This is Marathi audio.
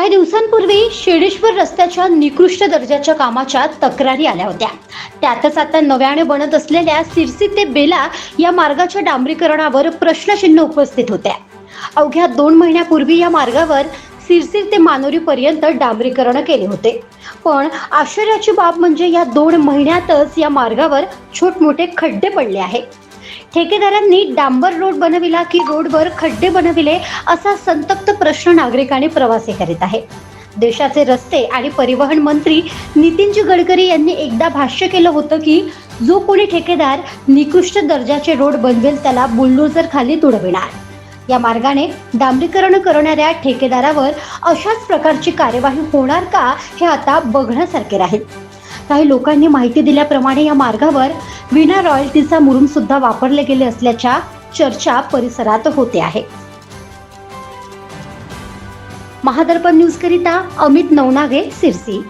काही दिवसांपूर्वी शेडेश्वर रस्त्याच्या निकृष्ट दर्जाच्या कामाच्या तक्रारी आल्या होत्या. त्यातच आता नव्याने बनत असलेल्या सिरसी ते बेला या मार्गाच्या डांबरीकरणावर प्रश्नचिन्ह उपस्थित होत्या. अवघ्या दोन महिन्यापूर्वी या मार्गावर सिरसी ते मानोरीपर्यंत डांबरीकरण केले होते. पण आश्चर्याची बाब म्हणजे या दोन महिन्यातच या मार्गावर छोटमोठे खड्डे पडले आहेत. ठेकेदारांनी डांबर रोड बनविला की रोडवर खड्डे बनविले असा संतप्त प्रश्न नागरिकांनी प्रवासी करीत आहे देशाचे रस्ते आणि परिवहन मंत्री नितीनजी गडकरी यांनी एकदा भाष्य केलं होतं की जो कोणी ठेकेदार निकृष्ट दर्जाचे रोड बनवेल त्याला बुलडोझर खाली तुडविणार. या मार्गाने डांबरीकरण करणाऱ्या ठेकेदारावर अशाच प्रकारची कार्यवाही होणार का हे आता बघण्यासारखे राहील. काही लोकांनी माहिती दिल्याप्रमाणे या मार्गावर विना रॉयल्टीचा मुरुम सुद्धा वापरले गेले असल्याच्या चर्चा परिसरात होते आहे. महादर्पण न्यूज करिता अमित नवनागे सिरसी.